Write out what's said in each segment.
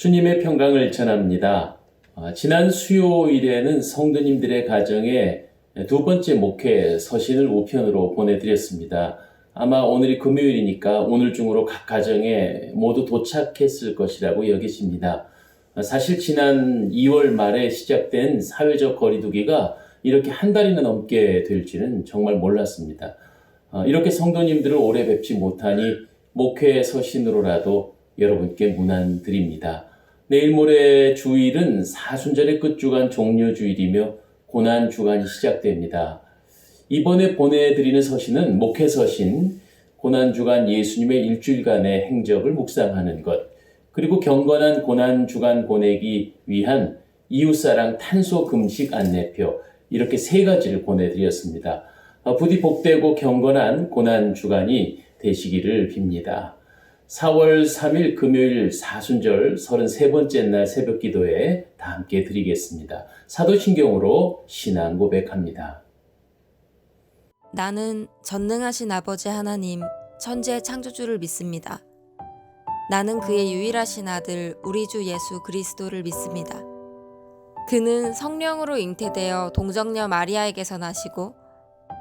주님의 평강을 전합니다. 아, 지난 수요일에는 성도님들의 가정에 두 번째 목회 서신을 우편으로 보내드렸습니다. 아마 오늘이 금요일이니까 오늘 중으로 각 가정에 모두 도착했을 것이라고 여기십니다. 아, 사실 지난 2월 말에 시작된 사회적 거리두기가 이렇게 한 달이나 넘게 될지는 정말 몰랐습니다. 아, 이렇게 성도님들을 오래 뵙지 못하니 목회 서신으로라도 여러분께 문안 드립니다. 내일 모레 주일은 사순절의 끝주간 종료 주일이며 고난 주간이 시작됩니다. 이번에 보내드리는 서신은 목회 서신, 고난 주간 예수님의 일주일간의 행적을 묵상하는 것, 그리고 경건한 고난 주간 보내기 위한 이웃사랑 탄소 금식 안내표, 이렇게 세 가지를 보내드렸습니다. 어, 부디 복되고 경건한 고난 주간이 되시기를 빕니다. 4월 3일 금요일 사순절 33번째 날 새벽 기도에 다 함께 드리겠습니다. 사도신경으로 신앙 고백합니다. 나는 전능하신 아버지 하나님, 천지의 창조주를 믿습니다. 나는 그의 유일하신 아들, 우리 주 예수 그리스도를 믿습니다. 그는 성령으로 잉태되어 동정녀 마리아에게서 나시고,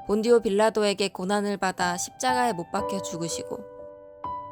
본디오 빌라도에게 고난을 받아 십자가에 못 박혀 죽으시고,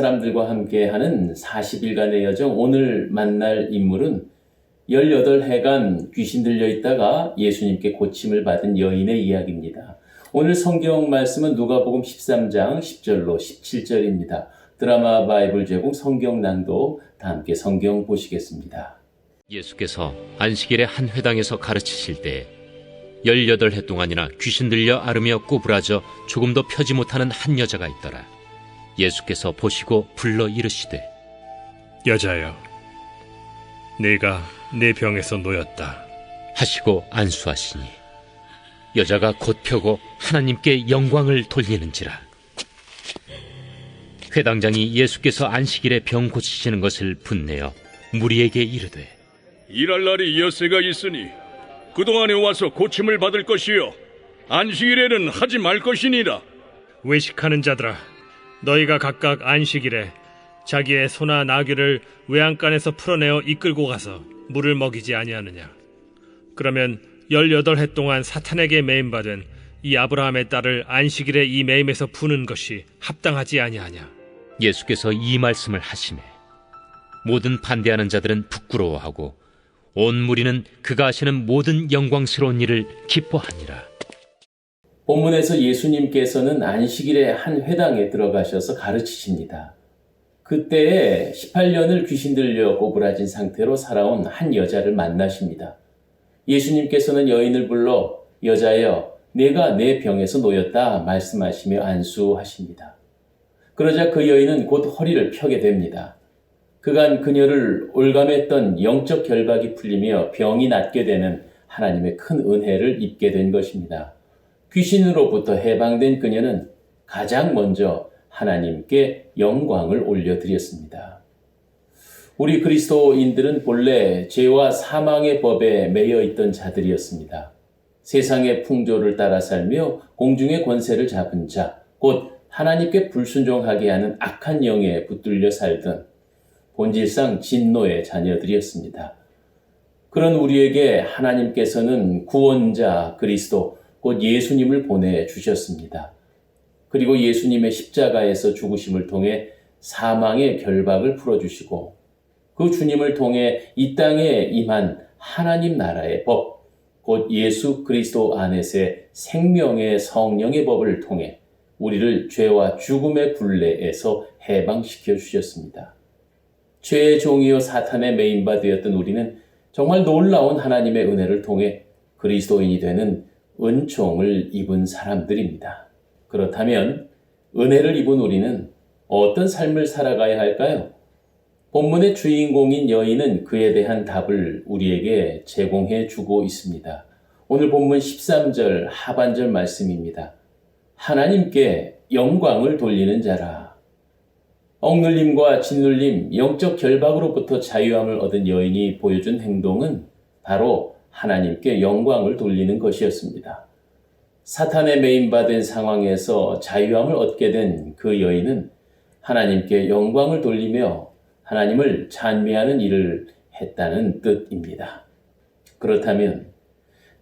사람들과 함께하는 40일간의 여정 오늘 만날 인물은 18해간 귀신 들려 있다가 예수님께 고침을 받은 여인의 이야기입니다. 오늘 성경 말씀은 누가복음 13장 10절로 17절입니다. 드라마 바이블 제공 성경 낭독 다 함께 성경 보시겠습니다. 예수께서 안식일에 한 회당에서 가르치실 때 18해 동안이나 귀신 들려 앓으며 꼬부라져 조금도 펴지 못하는 한 여자가 있더라. 예수께서 보시고 불러 이르시되 여자여, 네가 내 병에서 놓였다. 하시고 안수하시니 여자가 곧 펴고 하나님께 영광을 돌리는지라. 회당장이 예수께서 안식일에 병 고치시는 것을 분내어 무리에게 이르되 일할 날이 여세가 있으니 그동안에 와서 고침을 받을 것이요 안식일에는 하지 말 것이니라 외식하는 자들아, 너희가 각각 안식일에 자기의 소나 나귀를 외양간에서 풀어내어 이끌고 가서 물을 먹이지 아니하느냐. 그러면 열여덟 해 동안 사탄에게 매임받은 이 아브라함의 딸을 안식일에 이 매임에서 푸는 것이 합당하지 아니하냐. 예수께서 이 말씀을 하시매 모든 반대하는 자들은 부끄러워하고 온 무리는 그가 하시는 모든 영광스러운 일을 기뻐하니라. 본문에서 예수님께서는 안식일에 한 회당에 들어가셔서 가르치십니다. 그때에 18년을 귀신 들려 꼬부라진 상태로 살아온 한 여자를 만나십니다. 예수님께서는 여인을 불러 여자여 내가 내 병에서 놓였다 말씀하시며 안수하십니다. 그러자 그 여인은 곧 허리를 펴게 됩니다. 그간 그녀를 올감했던 영적 결박이 풀리며 병이 낫게 되는 하나님의 큰 은혜를 입게 된 것입니다. 귀신으로부터 해방된 그녀는 가장 먼저 하나님께 영광을 올려드렸습니다. 우리 그리스도인들은 본래 죄와 사망의 법에 매여 있던 자들이었습니다. 세상의 풍조를 따라 살며 공중의 권세를 잡은 자, 곧 하나님께 불순종하게 하는 악한 영에 붙들려 살던 본질상 진노의 자녀들이었습니다. 그런 우리에게 하나님께서는 구원자 그리스도, 곧 예수님을 보내주셨습니다. 그리고 예수님의 십자가에서 죽으심을 통해 사망의 결박을 풀어주시고 그 주님을 통해 이 땅에 임한 하나님 나라의 법, 곧 예수 그리스도 안에서의 생명의 성령의 법을 통해 우리를 죄와 죽음의 굴레에서 해방시켜 주셨습니다. 죄의 종이요 사탄의 메인바 되었던 우리는 정말 놀라운 하나님의 은혜를 통해 그리스도인이 되는 은총을 입은 사람들입니다. 그렇다면 은혜를 입은 우리는 어떤 삶을 살아가야 할까요? 본문의 주인공인 여인은 그에 대한 답을 우리에게 제공해 주고 있습니다. 오늘 본문 13절 하반절 말씀입니다. 하나님께 영광을 돌리는 자라. 억눌림과 짓눌림, 영적 결박으로부터 자유함을 얻은 여인이 보여준 행동은 바로 하나님께 영광을 돌리는 것이었습니다. 사탄의 메인받은 상황에서 자유함을 얻게 된 그 여인은 하나님께 영광을 돌리며 하나님을 찬미하는 일을 했다는 뜻입니다. 그렇다면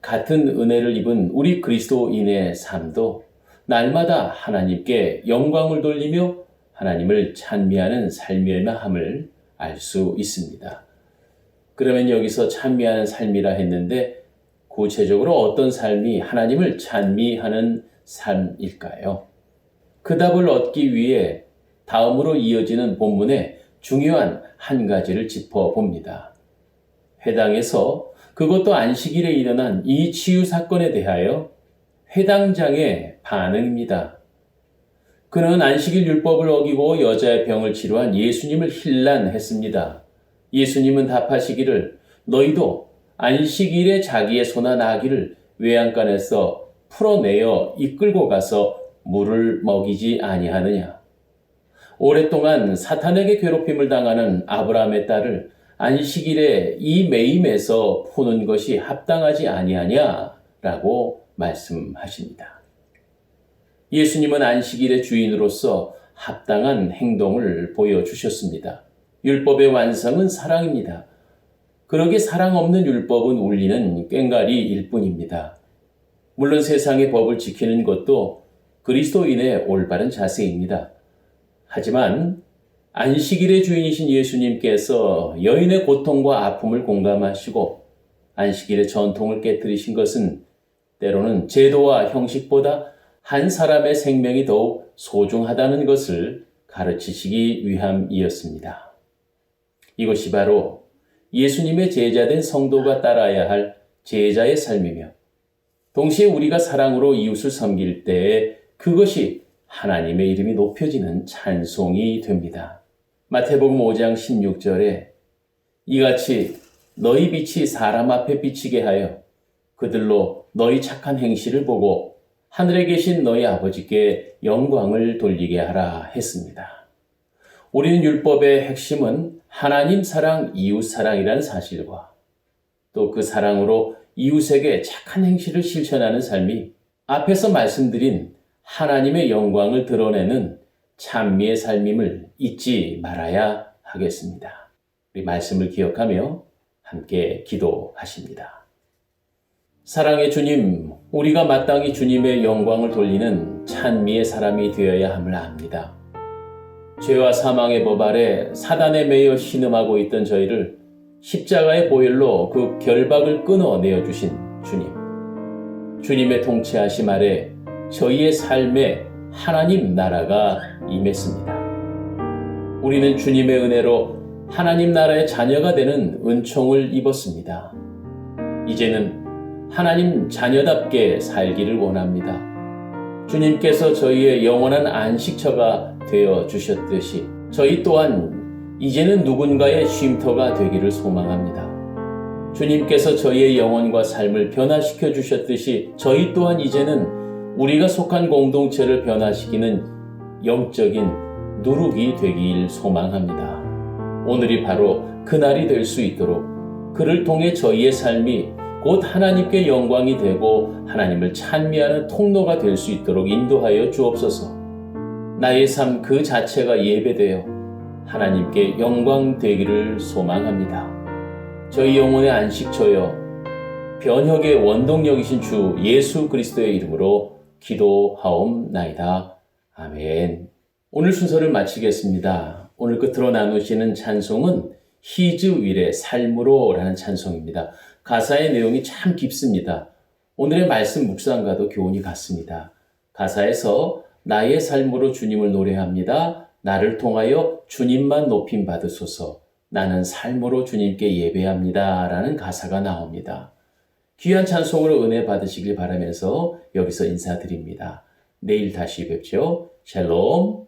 같은 은혜를 입은 우리 그리스도인의 삶도 날마다 하나님께 영광을 돌리며 하나님을 찬미하는 삶이어야 함을 알 수 있습니다. 그러면 여기서 찬미하는 삶이라 했는데 구체적으로 어떤 삶이 하나님을 찬미하는 삶일까요? 그 답을 얻기 위해 다음으로 이어지는 본문에 중요한 한 가지를 짚어봅니다. 회당에서 그것도 안식일에 일어난 이 치유 사건에 대하여 회당장의 반응입니다. 그는 안식일 율법을 어기고 여자의 병을 치료한 예수님을 힐난했습니다. 예수님은 답하시기를 너희도 안식일에 자기의 소나 나귀를 외양간에서 풀어내어 이끌고 가서 물을 먹이지 아니하느냐. 오랫동안 사탄에게 괴롭힘을 당하는 아브라함의 딸을 안식일에 이 매임에서 푸는 것이 합당하지 아니하냐라고 말씀하십니다. 예수님은 안식일의 주인으로서 합당한 행동을 보여주셨습니다. 율법의 완성은 사랑입니다. 그러기 사랑 없는 율법은 울리는 꽹가리일 뿐입니다. 물론 세상의 법을 지키는 것도 그리스도인의 올바른 자세입니다. 하지만 안식일의 주인이신 예수님께서 여인의 고통과 아픔을 공감하시고 안식일의 전통을 깨뜨리신 것은 때로는 제도와 형식보다 한 사람의 생명이 더욱 소중하다는 것을 가르치시기 위함이었습니다. 이것이 바로 예수님의 제자된 성도가 따라야 할 제자의 삶이며 동시에 우리가 사랑으로 이웃을 섬길 때에 그것이 하나님의 이름이 높여지는 찬송이 됩니다. 마태복음 5장 16절에 이같이 너희 빛이 사람 앞에 비치게 하여 그들로 너희 착한 행실을 보고 하늘에 계신 너희 아버지께 영광을 돌리게 하라 했습니다. 우리는 율법의 핵심은 하나님 사랑, 이웃 사랑이라는 사실과 또 그 사랑으로 이웃에게 착한 행실을 실천하는 삶이 앞에서 말씀드린 하나님의 영광을 드러내는 찬미의 삶임을 잊지 말아야 하겠습니다. 우리 말씀을 기억하며 함께 기도하십니다. 사랑의 주님, 우리가 마땅히 주님의 영광을 돌리는 찬미의 사람이 되어야 함을 압니다. 죄와 사망의 법 아래 사단에 매여 신음하고 있던 저희를 십자가의 보혈로 그 결박을 끊어 내어 주신 주님. 주님의 통치하심 아래 저희의 삶에 하나님 나라가 임했습니다. 우리는 주님의 은혜로 하나님 나라의 자녀가 되는 은총을 입었습니다. 이제는 하나님 자녀답게 살기를 원합니다. 주님께서 저희의 영원한 안식처가 되어 주셨듯이 저희 또한 이제는 누군가의 쉼터가 되기를 소망합니다. 주님께서 저희의 영혼과 삶을 변화시켜 주셨듯이 저희 또한 이제는 우리가 속한 공동체를 변화시키는 영적인 누룩이 되길 소망합니다. 오늘이 바로 그날이 될 수 있도록 그를 통해 저희의 삶이 곧 하나님께 영광이 되고 하나님을 찬미하는 통로가 될 수 있도록 인도하여 주옵소서. 나의 삶 그 자체가 예배되어 하나님께 영광 되기를 소망합니다. 저희 영혼의 안식처여 변혁의 원동력이신 주 예수 그리스도의 이름으로 기도하옵나이다. 아멘. 오늘 순서를 마치겠습니다. 오늘 끝으로 나누시는 찬송은 히즈 윌의 삶으로라는 찬송입니다. 가사의 내용이 참 깊습니다. 오늘의 말씀 묵상과도 교훈이 같습니다. 가사에서 나의 삶으로 주님을 노래합니다. 나를 통하여 주님만 높임 받으소서. 나는 삶으로 주님께 예배합니다. 라는 가사가 나옵니다. 귀한 찬송으로 은혜 받으시길 바라면서 여기서 인사드립니다. 내일 다시 뵙죠. 샬롬.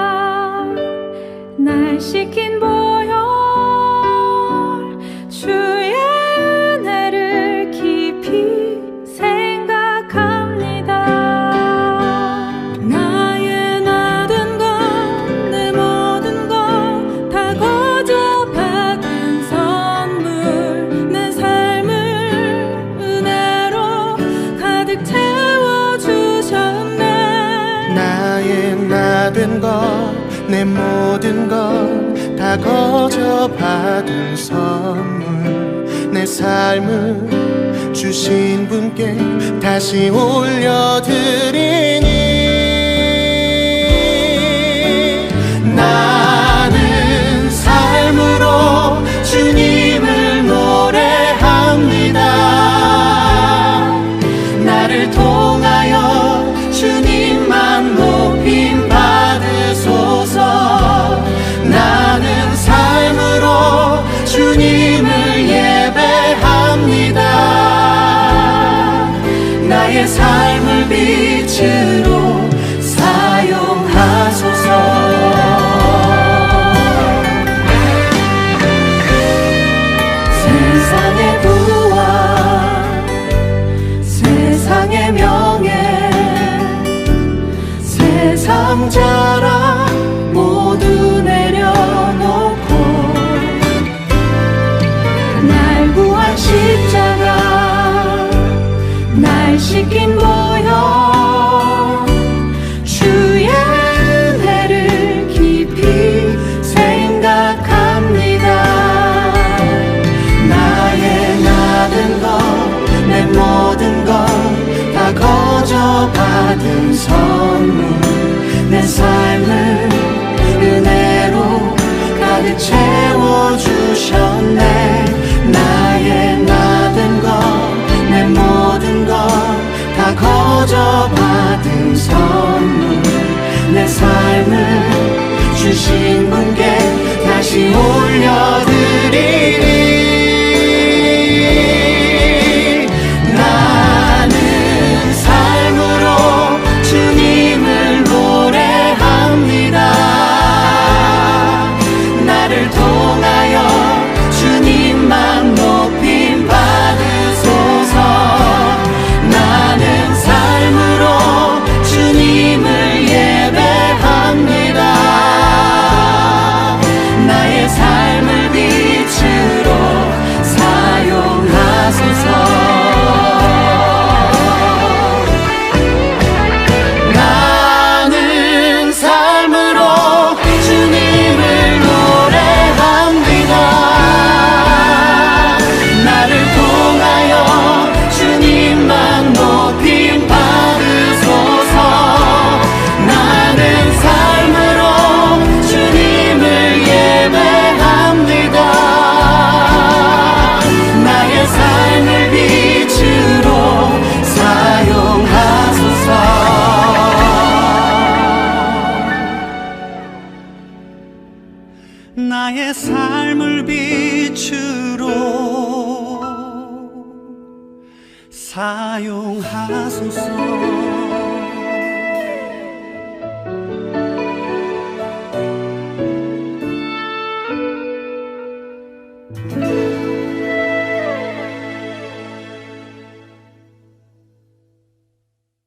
주신 분께 다시 올려드리니 삶